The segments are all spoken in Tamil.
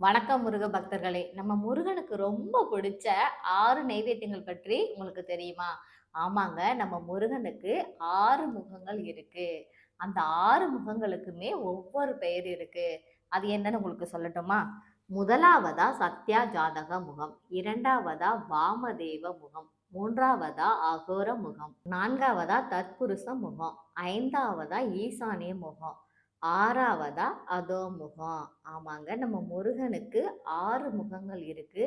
வணக்கம் முருக பக்தர்களே. நம்ம முருகனுக்கு ரொம்ப பிடிச்ச ஆறு நைவேத்தியங்கள் பற்றி உங்களுக்கு தெரியுமா? ஆமாங்க நம்ம முருகனுக்கு ஆறு முகங்கள் இருக்கு. அந்த ஆறு முகங்களுக்குமே ஒவ்வொரு பெயர் இருக்கு. அது என்னன்னு உங்களுக்கு சொல்லட்டுமா? முதலாவதா சத்யா ஜாதக முகம் இரண்டாவதா வாமதேவ முகம் மூன்றாவதா அகோர முகம் நான்காவதா தத்புருஷ முகம் ஐந்தாவதா ஈசானிய முகம் ஆறாவதா? அதோ முகம். ஆமாங்க. நம்ம முருகனுக்கு ஆறு முகங்கள் இருக்கு.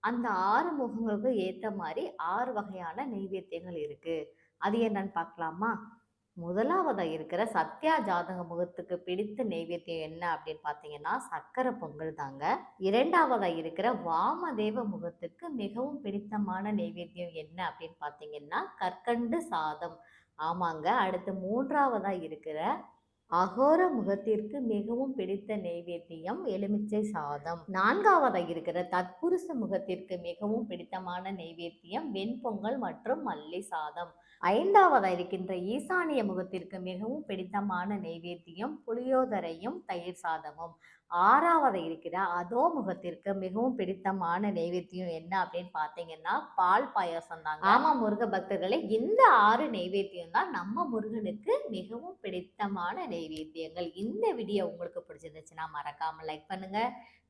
அந்த ஆறு முகங்களுக்கு ஏற்ற மாதிரி ஆறு வகையான நெய்வேத்தியங்கள் இருக்கு. அது என்னன்னு பார்க்கலாமா? முதலாவதா இருக்கிற சத்யா ஜாதக முகத்துக்கு பிடித்த நெய்வேத்தியம் என்ன அப்படின்னு பார்த்தீங்கன்னா சக்கரை பொங்கல் தாங்க. இரண்டாவதா இருக்கிற வாமதேவ முகத்துக்கு மிகவும் பிடித்தமான நெய்வேத்தியம் என்ன அப்படின்னு பார்த்தீங்கன்னா கற்கண்டு சாதம். ஆமாங்க. அடுத்து மூன்றாவதா இருக்கிற அகோர முகத்திற்கு மிகவும் பிடித்த நெய்வேத்தியம் எலுமிச்சை சாதம். நான்காவதாக இருக்கிற தத்புருஷ முகத்திற்கு மிகவும் பிடித்தமான நெய்வேத்தியம் வெண்பொங்கல் மற்றும் மல்லி சாதம். ஐந்தாவதாக இருக்கின்ற ஈசானிய முகத்திற்கு மிகவும் பிடித்தமான நெய்வேத்தியம் புளியோதரையும் தயிர் சாதமும். ஆறாவது இருக்கிற அதோ முகத்திற்கு மிகவும் பிடித்தமான நெய்வேத்தியம் என்ன அப்படின்னு பார்த்தீங்கன்னா பால் பாயாசம் தாங்க. ஆமா முருக பக்தர்களே. இந்த ஆறு நெய்வேத்தியம் தான் நம்ம முருகனுக்கு மிகவும் பிடித்தமான நெய்வேத்தியங்கள். இந்த வீடியோ உங்களுக்கு பிடிச்சிருந்துச்சுன்னா மறக்காம லைக் பண்ணுங்க.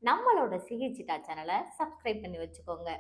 நம்மளோட சிகிச்சிட்டா சேனலை சப்ஸ்கிரைப் பண்ணி வச்சுக்கோங்க.